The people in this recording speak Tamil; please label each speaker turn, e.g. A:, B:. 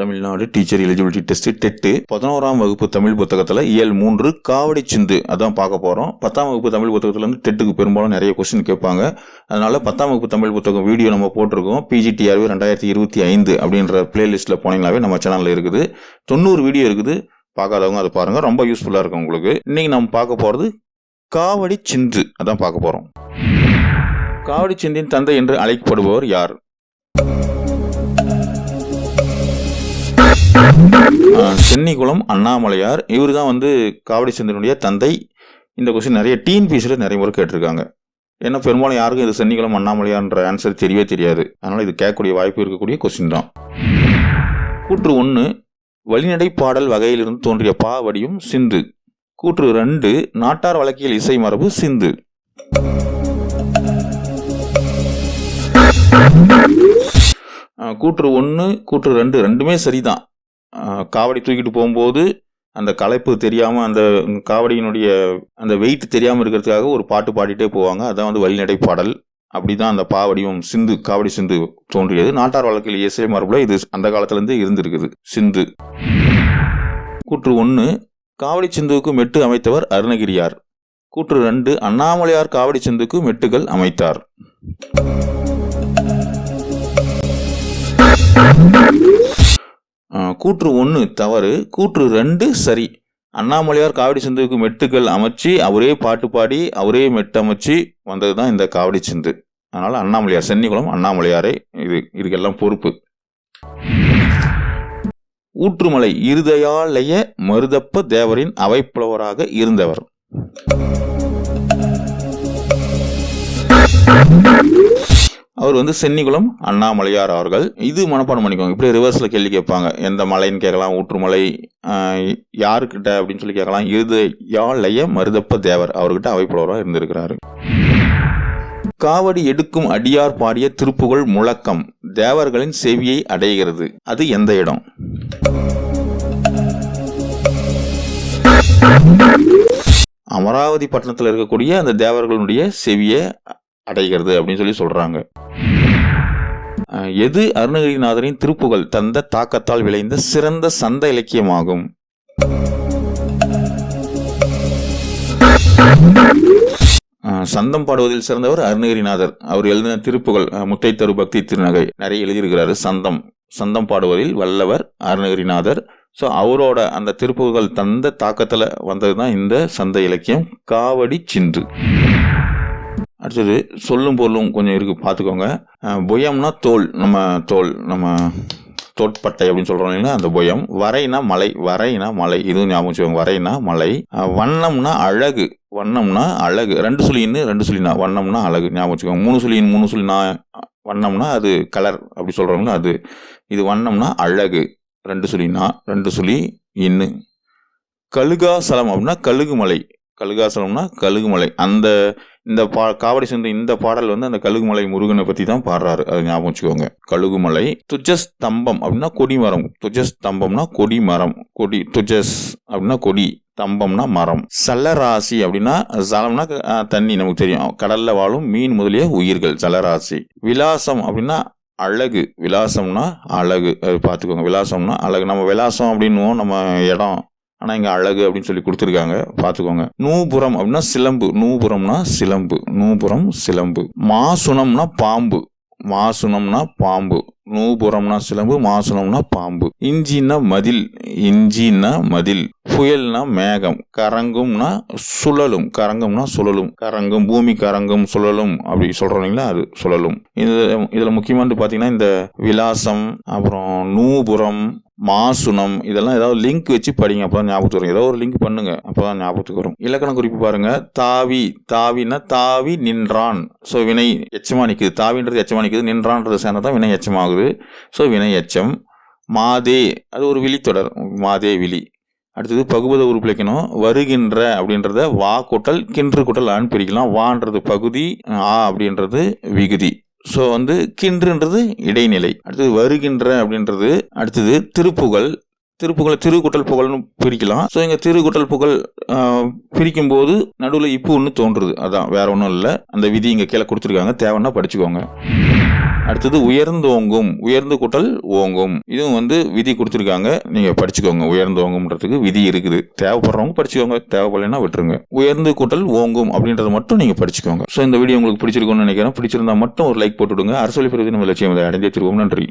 A: Tamil Nadu teacher eligibility test TET. பதினோராம் வகுப்பு தமிழ் புத்தகத்தில் இயல் மூன்று காவடி சிந்து. அதான் பார்க்க போகிறோம் பத்தாம் வகுப்பு தமிழ் புத்தகத்துல இருந்து டெட்டுக்கு பெரும்பாலும் நிறைய கொஸ்டின் கேட்பாங்க. அதனால பத்தாம் வகுப்பு தமிழ் புத்தகம் வீடியோ நம்ம போட்டிருக்கோம். பிஜிடிஆர்வி ரெண்டாயிரத்தி இருபத்தி ஐந்து அப்படின்ற பிளேலிஸ்ட்டில் போனீங்களாவே நம்ம சேனலில் இருக்குது. தொண்ணூறு வீடியோ இருக்குது. பார்க்காதவங்க அதை பாருங்கள் ரொம்ப யூஸ்ஃபுல்லாக இருக்கும் உங்களுக்கு. இன்னைக்கு நம்ம பார்க்க போகிறது காவடி சிந்து. அதான் பார்க்க போகிறோம் காவடி சிந்தின் தந்தை என்று அழைக்கப்படுபவர் யார்? சென்னிகுளம் அண்ணாமலையார் இவர் தான் வந்து காவடி செந்தினுடைய தந்தை. இந்த கொஸ்டின் நிறைய டீன் பீஸில் நிறைய முறை கேட்டிருக்காங்க. ஏன்னா பெரும்பாலும் யாருக்கும் இது சென்னிகுளம் அண்ணாமலையார்ன்ற ஆன்சர் தெரியவே தெரியாது. அதனால் இது கேட்கக்கூடிய வாய்ப்பு இருக்கக்கூடிய கொஸ்டின் தான். கூற்று ஒன்று வழிநடை பாடல் வகையிலிருந்து தோன்றிய பா வடியும் சிந்து. கூற்று ரெண்டு நாட்டார் வழக்கியல் இசை மரபு சிந்து. கூற்று ஒன்று கூற்று ரெண்டு ரெண்டுமே சரிதான். காவடி தூக்கிட்டு போகும்போது அந்த களைப்பு தெரியாமல் அந்த காவடியினுடைய அந்த வெயிட் தெரியாமல் இருக்கிறதுக்காக ஒரு பாட்டு பாடிட்டே போவாங்க. அதான் வந்து வழிநடை பாடல். அப்படிதான் அந்த பாவடியும் சிந்து காவடி சிந்து தோன்றியது. நாட்டார் வழக்கில் இசை மரபுல இது அந்த காலத்துலேருந்து இருந்திருக்குது. சிந்து. கூற்று ஒன்று காவடி சிந்துவுக்கு மெட்டு அமைத்தவர் அருணகிரியார். கூற்று ரெண்டு அண்ணாமலையார் காவடி சிந்துக்கு மெட்டுகள் அமைத்தார். கூற்று ஒன்று தவறு கூற்று ரெண்டு சரி. அண்ணாமலையார் காவடி சிந்துவுக்கு மெட்டுக்கள் அமைச்சு அவரே பாட்டு பாடி அவரே மெட்டு அமைச்சு வந்தது தான் இந்த காவடி சிந்து. அதனால் அண்ணாமலையார் சென்னிகுளம் அண்ணாமலையாரே இது இதுக்கெல்லாம் பொறுப்பு. ஊற்றுமலை இருதயாலய மருதப்ப தேவரின் அவைப்புலவராக இருந்தவர். அவர் வந்து சென்னிகுளம் அண்ணாமலையார் அவர்கள். இது மனப்பாடம் பண்ணிக்கோங்க. இப்படி ரிவர்ஸில் கேள்வி கேட்பாங்க. எந்த மலைன்னு கேட்கலாம் ஊற்றுமலை யாருக்கிட்ட அப்படின்னு சொல்லி கேட்கலாம். இருது யாழைய மருதப்ப தேவர் அவர்கிட்ட அவைப்புலவராக இருந்திருக்கிறாரு. காவடி எடுக்கும் அடியார் பாடிய திருப்புகழ் முழக்கம் தேவர்களின் செவியை அடைகிறது. அது எந்த இடம்? அமராவதி பட்டணத்தில் இருக்கக்கூடிய அந்த தேவர்களுடைய செவியை அடைகிறது அப்படின்னு சொல்லி சொல்றாங்க. எது அருணகிரிநாதரின் திருப்புகழ்? தந்த தாக்கத்தால் விளைந்த சிறந்த சந்த இலக்கியமாகும். சந்தம் பாடுவதில் சிறந்தவர் அருணகிரிநாதர். அவர் எழுதின திருப்புகழ் முத்தைத்தரு முத்தை தரு பக்தி திருநகை. நிறைய எழுதியிருக்கிறாரு சந்தம். சந்தம் பாடுவதில் வல்லவர் அருணகிரிநாதர். ஸோ அவரோட அந்த திருப்புகள் தந்த தாக்கத்தில் வந்தது தான் இந்த சந்த இலக்கியம். காவடி சிந்து. அடுத்தது சொல்லும் பொருளும் கொஞ்சம் இருக்குது பார்த்துக்கோங்க. அஹ், புயம்னா தோல் நம்ம தோல் நம்ம தோட்பட்டை அப்படின்னு சொல்கிறோம் இல்லைங்களா அந்த புயம் வரைனா மலை வரைனா மலை இதுவும் ஞாபகம் வச்சுக்கோங்க வரைனா மலை. வண்ணம்னா அழகு வண்ணம்னா அழகு. ரெண்டு சுழின்னு ரெண்டு சுழினா வண்ணம்னா அழகு ஞாபகம் வச்சுக்கோங்க. மூணு சுழின் மூணு சுழினா வண்ணம்னா அது கலர் அப்படி சொல்றோம்ல அது. இது வண்ணம்னா அழகு ரெண்டு சுழினா ரெண்டு சுழி இன்னு. கழுகாசலம் அப்படின்னா கழுகு மலை கழுகாசலம்னா கழுகுமலை. அந்த இந்த பா காவடி சேர்ந்த இந்த பாடல் வந்து அந்த கழுகுமலை முருகனை பற்றி தான் பாடுறாரு. அது ஞாபகம் வச்சுக்கோங்க. கழுகுமலை துஜஸ்தம்பம் அப்படின்னா கொடிமரம். துஜஸ்தம்பம்னா கொடிமரம். கொடி துஜஸ் அப்படின்னா கொடி. தம்பம்னா மரம். சலராசி அப்படின்னா சலம்னா தண்ணி நமக்கு தெரியும். கடல்ல வாழும் மீன் முதலிய உயிர்கள் சலராசி விலாசம் அப்படின்னா அழகு. விலாசம்னா அழகு. அது பார்த்துக்கோங்க. விலாசம்னா அழகு. நம்ம விலாசம் அப்படின்னுவோம். நம்ம இடம். ஆனால் இங்கே அழகு அப்படின்னு சொல்லி கொடுத்துருக்காங்க. பார்த்துக்கோங்க. நூபுரம் அப்படின்னா சிலம்பு. நூபுரம்னா சிலம்பு. நூபுரம் சிலம்பு. மாசுனம்னா பாம்பு. மாசுனம்னா பாம்பு. நூபுரம்னா சிலம்பு மாசுனம்னா பாம்பு. இஞ்சின்னா மதில். இஞ்சின்னா மதில். புயல்னா மேகம். கரங்கும்னா சுழலும். கரங்கும்னா சுழலும். கரங்கும் பூமி கரங்கும் சுழலும் அப்படி சொல்றீங்களா அது சுழலும். இது இதில் முக்கியமானது பார்த்தீங்கன்னா இந்த விலாசம் அப்புறம் நூபுரம் மாசுனம் இதெல்லாம் ஏதாவது லிங்க் வச்சு படிங்க அப்பதான் ஞாபகத்துக்கு வரும். ஏதோ ஒரு லிங்க் பண்ணுங்க அப்பதான் ஞாபகத்துக்கு வரும். இலக்கண குறிப்பு பாருங்க. தாவி தாவினா தாவி நின்றான். ஸோ வினை எச்சமாக நிற்குது தாவின்றது எச்சமாக நிற்குது நின்றான்றது சேர்ந்தா தான் வினை எச்சமாகுது. ஸோ வினை எச்சம். மாதே அது ஒரு விழித்தொடர். மாதே விழி. அடுத்தது பகுபத உருப்பிழைக்கணும் வருகின்ற அப்படின்றத வா கூட்டல் கின்று கூட்டல் அனுப்பிரிக்கலாம் பிரிக்கலாம். வான்றது பகுதி ஆ அப்படின்றது விகுதி. ஸோ வந்து கின்றுன்றது இடைநிலை. அடுத்தது வருகின்ற அப்படின்றது அடுத்தது திருப்புகழ். திருப்புகழ் திருக்குட்டல் புகழ்னு பிரிக்கலாம். ஸோ இங்கே திருக்குட்டல் புகழ் பிரிக்கும் போது நடுவில் இப்போ ஒன்று தோன்றுது. அதான் வேற ஒன்றும் இல்லை. அந்த விதி இங்கே கீழே கொடுத்துருக்காங்க. தேவைன்னா படிச்சுக்கோங்க. அடுத்தது உயர்ந்து ஓங்கும் உயர்ந்து கூட்டல் ஓங்கும். இதுவும் வந்து விதி கொடுத்துருக்காங்க. நீங்க படிச்சுக்கோங்க. உயர்ந்து ஓங்கும்ன்றதுக்கு விதி இருக்குது. தேவைப்படுறவங்க படிச்சுக்கோங்க. தேவைப்படலைன்னா விட்டுருங்க. உயர்ந்து கூட்டல் ஓங்கும் அப்படின்றத மட்டும் நீங்க படிச்சுக்கோங்க. ஸோ இந்த வீடியோ உங்களுக்கு பிடிச்சிருக்கும்னு நினைக்கிறேன். பிடிச்சிருந்தா மட்டும் ஒரு லைக் போட்டுவிடுங்க அரசொலி பிரிவு நம்ம லட்சியம் இதை அடைந்தே திருவோம். நன்றி.